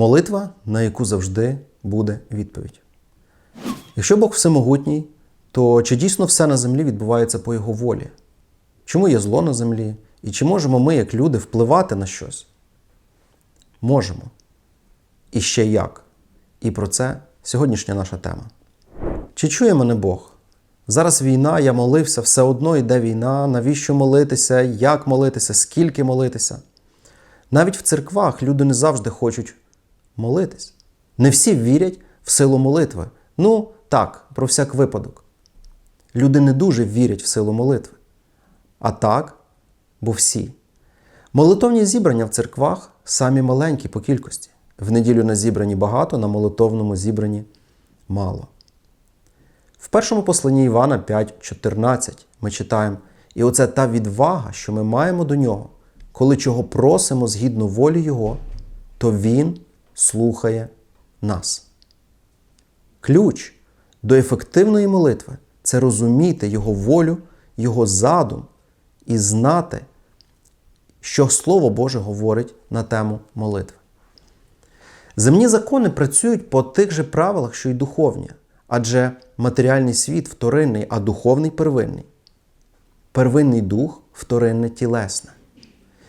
Молитва, на яку завжди буде відповідь. Якщо Бог всемогутній, то чи дійсно все на землі відбувається по Його волі? Чому є зло на землі? І чи можемо ми, як люди, впливати на щось? Можемо. І ще як. І про це сьогоднішня наша тема. Чи чує мене Бог? Зараз війна, я молився, все одно йде війна. Навіщо молитися, як молитися, скільки молитися? Навіть в церквах люди не завжди хочуть молитись. Не всі вірять в силу молитви. Ну, так, про всяк випадок. Люди не дуже вірять в силу молитви. А так, бо всі. Молитовні зібрання в церквах самі маленькі по кількості. В неділю на зібранні багато, на молитовному зібранні мало. В першому посланні Івана 5,14 ми читаємо, і оце та відвага, що ми маємо до нього, коли чого просимо згідно волі Його, то Він слухає нас. Ключ до ефективної молитви це розуміти Його волю, Його задум і знати, що Слово Боже говорить на тему молитви. Земні закони працюють по тих же правилах, що й духовні, адже матеріальний світ вторинний, а духовний первинний. Первинний дух вторинне тілесне.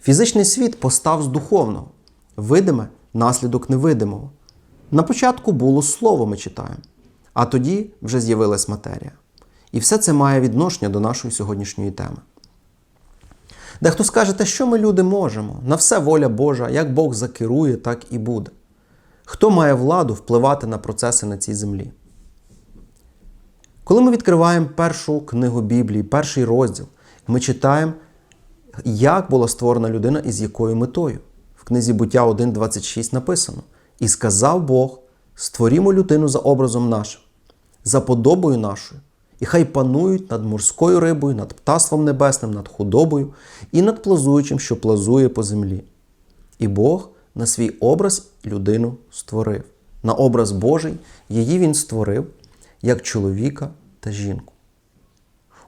Фізичний світ постав з духовного, видиме наслідок невидимого. На початку було слово, ми читаємо, а тоді вже з'явилась матерія. І все це має відношення до нашої сьогоднішньої теми. Дехто скаже, те, що ми люди можемо, на все воля Божа, як Бог закерує, так і буде. Хто має владу впливати на процеси на цій землі? Коли ми відкриваємо першу книгу Біблії, перший розділ, ми читаємо, як була створена людина і з якою метою. В книзі буття 1.26 написано: І сказав Бог: створімо людину за образом нашим, за подобою нашою, і хай панують над морською рибою, над птаством небесним, над худобою і над плазуючим, що плазує по землі. І Бог на свій образ людину створив. На образ Божий її він створив як чоловіка та жінку.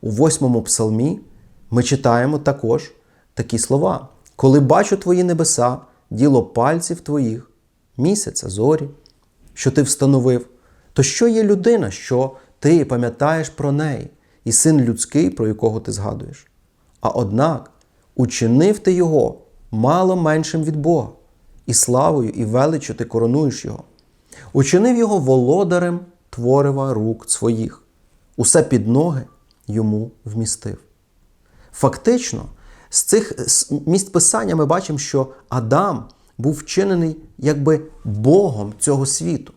У восьмому псалмі ми читаємо також такі слова: Коли бачу твої небеса, діло пальців твоїх, місяця, зорі, що ти встановив, то що є людина, що ти пам'ятаєш про неї, і син людський, про якого ти згадуєш? А однак учинив ти його мало меншим від Бога, і славою, і величчю ти коронуєш його. Учинив його володарем творива рук своїх, усе під ноги йому вмістив. Фактично, з цих місць писання ми бачимо, що Адам був вчинений якби Богом цього світу.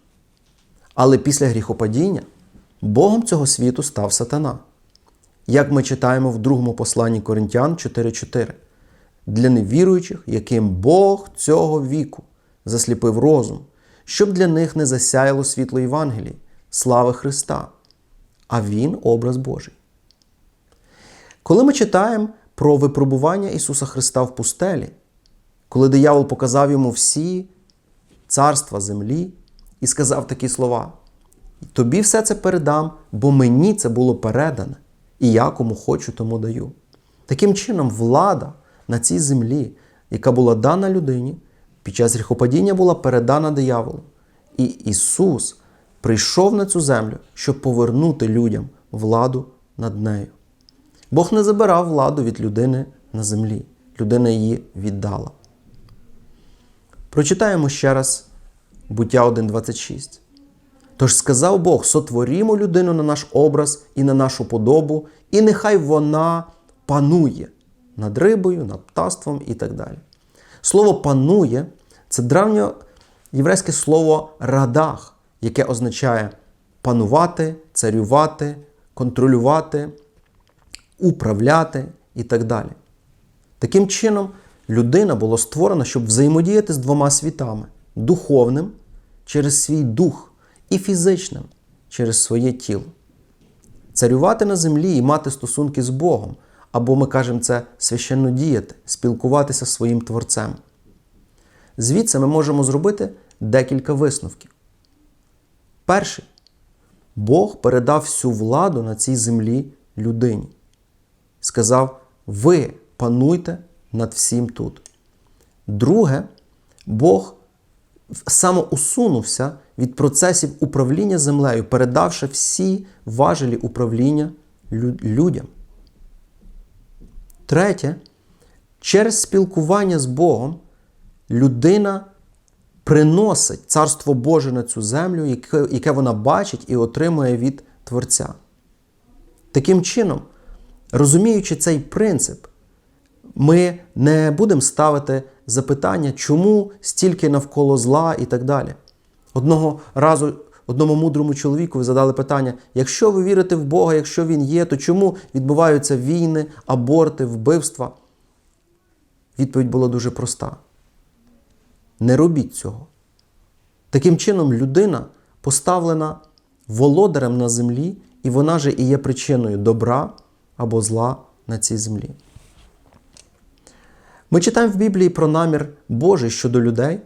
Але після гріхопадіння Богом цього світу став сатана. Як ми читаємо в другому посланні Коринтян 4.4. Для невіруючих, яким Бог цього віку засліпив розум, щоб для них не засяяло світло Євангелії, слави Христа, а Він образ Божий. Коли ми читаємо про випробування Ісуса Христа в пустелі, коли диявол показав йому всі царства землі і сказав такі слова: Тобі все це передам, бо мені це було передане, і я кому хочу, тому даю. Таким чином, влада на цій землі, яка була дана людині, під час гріхопадіння була передана дияволу. І Ісус прийшов на цю землю, щоб повернути людям владу над нею. Бог не забирав владу від людини на землі. Людина її віддала. Прочитаємо ще раз буття 1.26. Тож сказав Бог: сотворімо людину на наш образ і на нашу подобу, і нехай вона панує над рибою, над птаством і так далі. Слово панує це древньоєврейське слово радах, яке означає панувати, царювати, контролювати, управляти і так далі. Таким чином, людина була створена, щоб взаємодіяти з двома світами духовним через свій дух і фізичним через своє тіло. Царювати на землі і мати стосунки з Богом, або ми кажемо це священно діяти, спілкуватися з своїм Творцем. Звідси ми можемо зробити декілька висновків. Перший Бог передав всю владу на цій землі людині. Сказав: ви пануйте над всім тут. Друге, Бог самоусунувся від процесів управління землею, передавши всі важелі управління людям. Третє, через спілкування з Богом людина приносить Царство Боже на цю землю, яке, вона бачить і отримує від Творця. Таким чином, розуміючи цей принцип, ми не будемо ставити запитання, чому стільки навколо зла і так далі. Одного разу одному мудрому чоловіку задали питання: якщо ви вірите в Бога, якщо Він є, то чому відбуваються війни, аборти, вбивства? Відповідь була дуже проста. Не робіть цього. Таким чином, людина поставлена володарем на землі, і вона же і є причиною добра або зла на цій землі. Ми читаємо в Біблії про намір Божий щодо людей,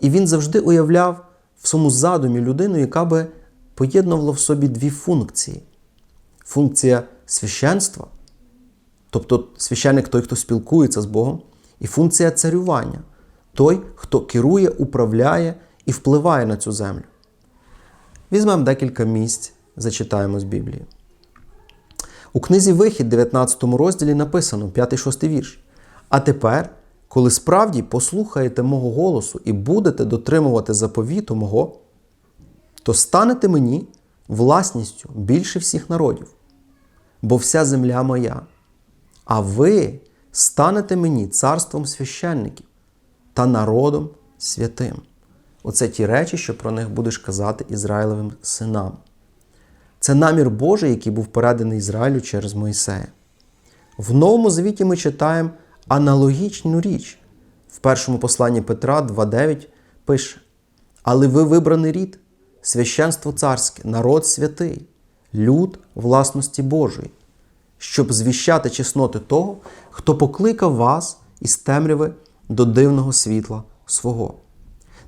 і він завжди уявляв в своєму задумі людину, яка би поєднувала в собі дві функції: функція священства, тобто священник той, хто спілкується з Богом, і функція царювання той, хто керує, управляє і впливає на цю землю. Візьмемо декілька місць, зачитаємо з Біблії. У книзі Вихід, 19 розділі написано 5-6 вірш. А тепер, коли справді послухаєте мого голосу і будете дотримувати заповіту мого, то станете мені власністю більше всіх народів, бо вся земля моя, а ви станете мені царством священників та народом святим. Оце ті речі, що про них будеш казати Ізраїлевим синам. Це намір Божий, який був переданий Ізраїлю через Моїсея. В Новому Завіті ми читаємо аналогічну річ. В першому посланні Петра 2.9 пише: Але ви вибраний рід, священство царське, народ святий, люд власності Божої, щоб звіщати чесноти того, хто покликав вас із темряви до дивного світла свого.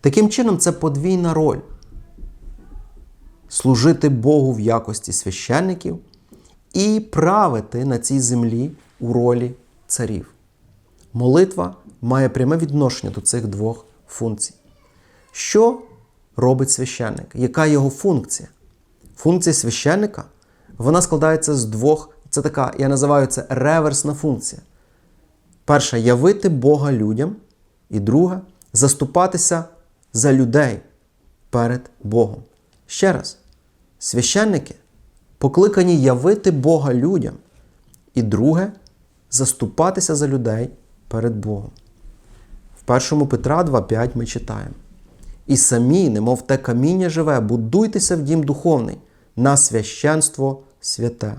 Таким чином, це подвійна роль служити Богу в якості священників і правити на цій землі у ролі царів. Молитва має пряме відношення до цих двох функцій. Що робить священник? Яка його функція? Функція священника вона складається з двох, це така, я називаю це реверсна функція. Перша явити Бога людям, і друга заступатися за людей перед Богом. Ще раз, священники покликані явити Бога людям, і друге заступатися за людей перед Богом. В 1 Петра 2,5 ми читаємо. І самі, немов те каміння живе, будуйтеся в дім духовний на священство святе,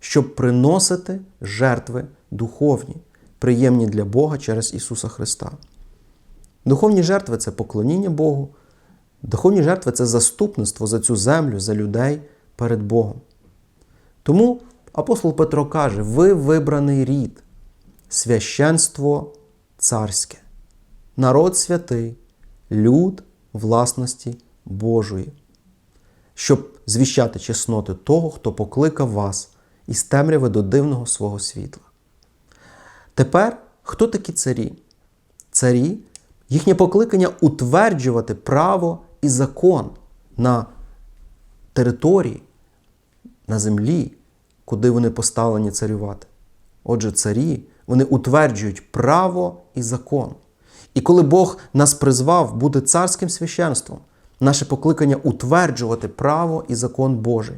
щоб приносити жертви духовні, приємні для Бога через Ісуса Христа. Духовні жертви це поклоніння Богу, духовні жертви це заступництво за цю землю, за людей перед Богом. Тому апостол Петро каже: ви вибраний рід, священство царське, народ святий, люд власності Божої, щоб звіщати чесноти того, хто покликав вас із темряви до дивного свого світла. Тепер хто такі царі? Царі їхнє покликання утверджувати право і закон на території, на землі, куди вони поставлені царювати. Отже, царі вони утверджують право і закон. І коли Бог нас призвав бути царським священством, наше покликання утверджувати право і закон Божий.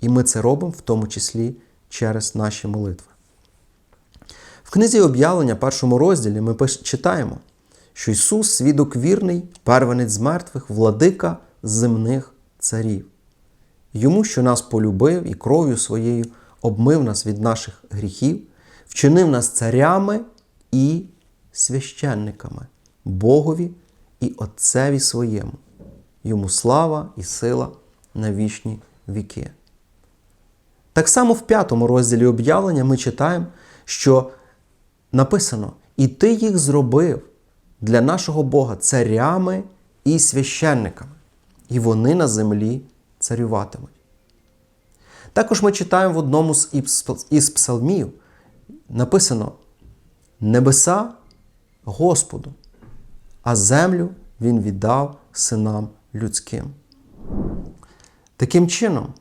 І ми це робимо в тому числі через наші молитви. В книзі об'явлення, першому розділі, ми читаємо, що Ісус свідок вірний, первенець мертвих, владика земних царів. Йому, що нас полюбив і кров'ю своєю обмив нас від наших гріхів, вчинив нас царями і священниками, Богові і Отцеві своєму. Йому слава і сила на вічні віки. Так само в п'ятому розділі об'явлення ми читаємо, що написано: І ти їх зробив для нашого Бога царями і священниками, і вони на землі царюватимуть. Також ми читаємо в одному із псалмів, написано: Небеса Господу, а землю Він віддав синам людським. Таким чином,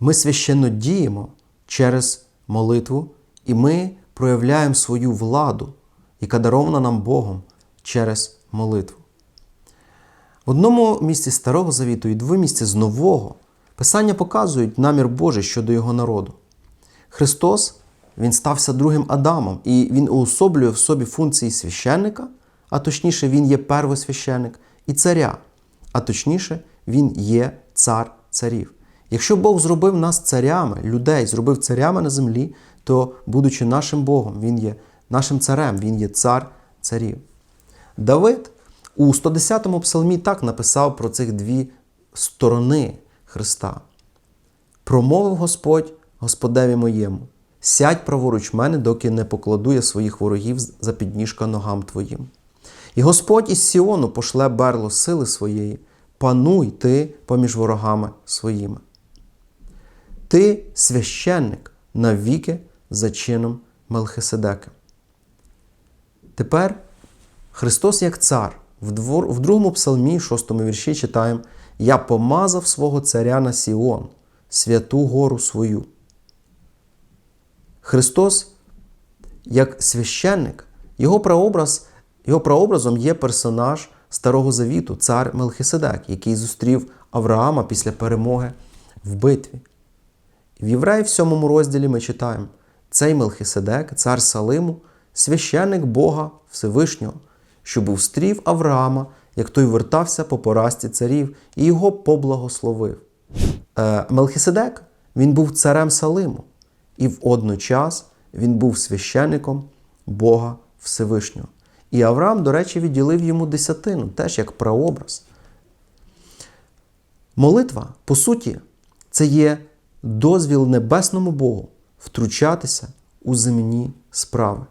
ми священно діємо через молитву, і ми проявляємо свою владу, яка дарована нам Богом через молитву. В одному місці Старого Завіту і двох місці з Нового Писання показують намір Божий щодо його народу. Христос Він стався другим Адамом, і Він уособлює в собі функції священника, а точніше, Він є первосвященник, і царя, а точніше, Він є цар царів. Якщо Бог зробив нас царями, людей зробив царями на землі, то, будучи нашим Богом, Він є нашим царем, Він є цар царів. Давид у 110-му псалмі так написав про цих дві сторони Христа. Промовив Господь Господеві моєму, сядь праворуч мене, доки не покладу я своїх ворогів за підніжка ногам твоїм. І Господь із Сіону пошле берло сили своєї, пануй ти поміж ворогами своїми. Ти священник навіки за чином Мелхиседека. Тепер Христос як цар. В, двор, в другому псалмі, шостому вірші читаємо: Я помазав свого царя на Сіон, святу гору свою. Христос, як священник, його прообраз, його прообразом є персонаж Старого Завіту, цар Мелхиседек, який зустрів Авраама після перемоги в битві. В Євреї в сьомому розділі ми читаємо: цей Мелхиседек, цар Салиму, священник Бога Всевишнього, що був стрів Авраама, як той вертався по поразці царів, і його поблагословив. Е, Мелхиседек він був царем Салиму, і водночас він був священником Бога Всевишнього. І Авраам, до речі, відділив йому десятину, теж як прообраз. Молитва, по суті, це є дозвіл небесному Богу втручатися у земні справи.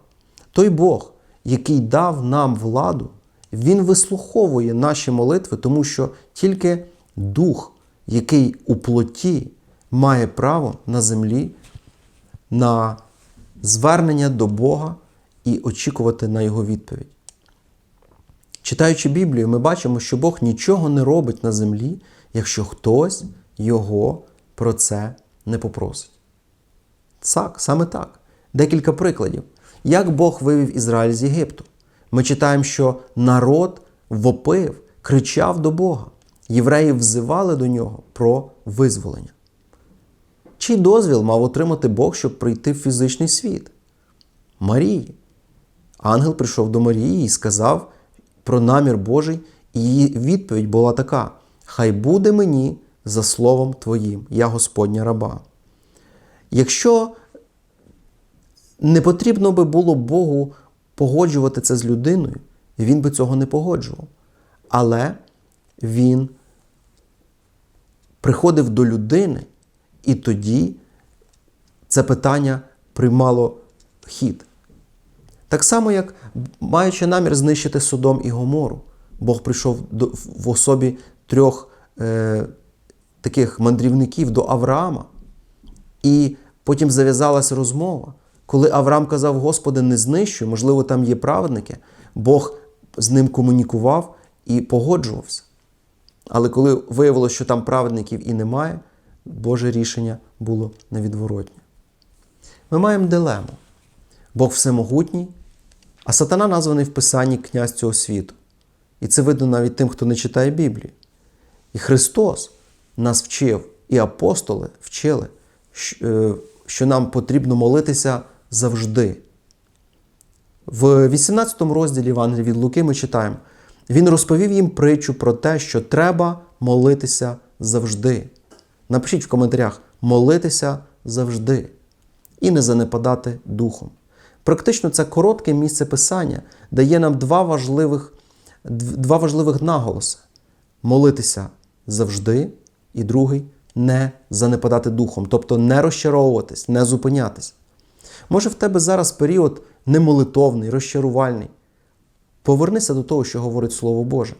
Той Бог, який дав нам владу, Він вислуховує наші молитви, тому що тільки Дух, який у плоті має право на землі, на звернення до Бога і очікувати на Його відповідь. Читаючи Біблію, ми бачимо, що Бог нічого не робить на землі, якщо хтось його про це не попросить. Так, саме так. Декілька прикладів. Як Бог вивів Ізраїль з Єгипту? Ми читаємо, що народ вопив, кричав до Бога. Євреї взивали до нього про визволення. Чий дозвіл мав отримати Бог, щоб прийти в фізичний світ? Марії. Ангел прийшов до Марії і сказав про намір Божий, і її відповідь була така: Хай буде мені за словом Твоїм, я Господня раба. Якщо не потрібно би було Богу погоджувати це з людиною, він би цього не погоджував. Але він приходив до людини, і тоді це питання приймало хід. Так само, як маючи намір знищити Содом і Гомору, Бог прийшов до, в особі трьох е, таких мандрівників до Авраама. І потім зав'язалася розмова. Коли Авраам казав, Господи, не знищуй, можливо, там є праведники, Бог з ним комунікував і погоджувався. Але коли виявилося, що там праведників і немає, Боже рішення було невідворотнє. Ми маємо дилему. Бог всемогутній, а сатана названий в Писанні князь цього світу. І це видно навіть тим, хто не читає Біблію. І Христос нас вчив, і апостоли вчили, що нам потрібно молитися завжди. В 18 розділі Євангелія від Луки ми читаємо: Він розповів їм притчу про те, що треба молитися завжди. Напишіть в коментарях молитися завжди і не занепадати духом. Практично це коротке місце писання дає нам два важливих, два важливих наголоси: молитися завжди, і другий не занепадати духом, тобто не розчаровуватись, не зупинятись. Може, в тебе зараз період немолитовний, розчарувальний. Повернися до того, що говорить Слово Боже.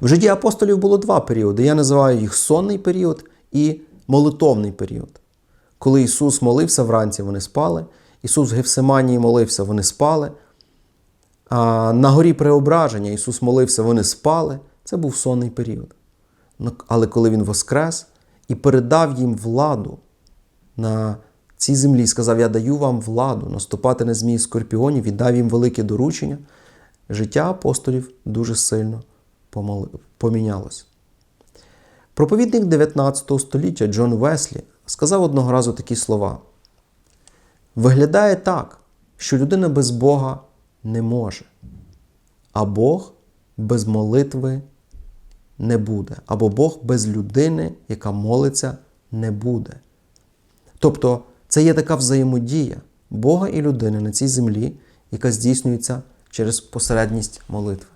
В житті апостолів було два періоди. Я називаю їх сонний період і молитовний період. Коли Ісус молився вранці, вони спали. Ісус в Гефсиманії молився, вони спали. а, на горі преображення Ісус молився, вони спали. Це був сонний період. Ну, Але коли Він воскрес і передав їм владу на цій землі, сказав: Я даю вам владу наступати на змії скорпіонів і дав їм велике доручення, життя апостолів дуже сильно помінялось. Проповідник 19 століття Джон Веслі сказав одного разу такі слова: Виглядає так, що людина без Бога не може, а Бог без молитви не буде, або Бог без людини, яка молиться, не буде. Тобто це є така взаємодія Бога і людини на цій землі, яка здійснюється через посередність молитви.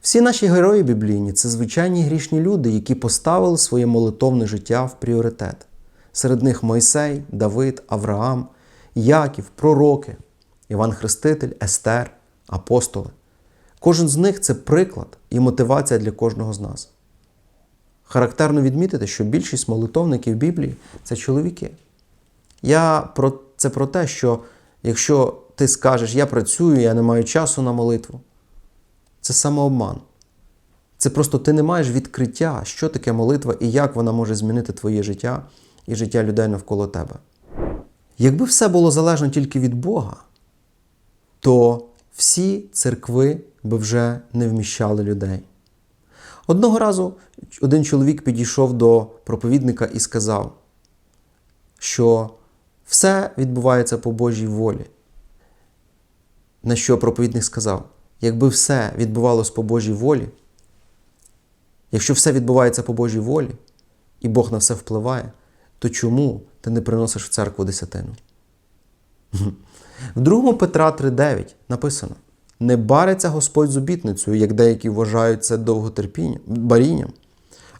Всі наші герої біблійні це звичайні грішні люди, які поставили своє молитовне життя в пріоритет. Серед них Мойсей, Давид, Авраам, Яків, пророки, Іван Хреститель, Естер, апостоли. Кожен з них це приклад і мотивація для кожного з нас. Характерно відмітити, що більшість молитовників Біблії це чоловіки. Я про це про те, що якщо ти скажеш, я працюю, я не маю часу на молитву, це самообман. Це просто ти не маєш відкриття, що таке молитва і як вона може змінити твоє життя і життя людей навколо тебе. Якби все було залежно тільки від Бога, то всі церкви би вже не вміщали людей. Одного разу один чоловік підійшов до проповідника і сказав, що все відбувається по Божій волі. На що проповідник сказав: якби все відбувалося по Божій волі, якщо все відбувається по Божій волі, і Бог на все впливає, то чому ти не приносиш в церкву десятину? В 2 Петра 3,9 написано: Не бариться Господь з обітницею, як деякі вважають це довготерпінням, барінням,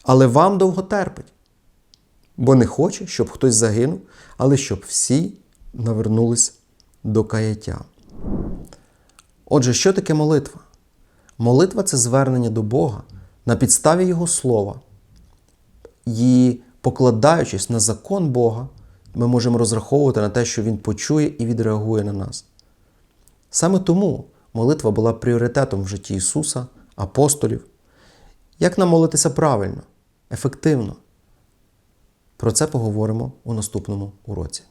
але вам довго терпить, бо не хоче, щоб хтось загинув, але щоб всі навернулись до каяття. Отже, що таке молитва? Молитва це звернення до Бога на підставі Його слова. І покладаючись на закон Бога, ми можемо розраховувати на те, що Він почує і відреагує на нас. Саме тому молитва була пріоритетом в житті Ісуса, апостолів. Як нам молитися правильно, ефективно? Про це поговоримо у наступному уроці.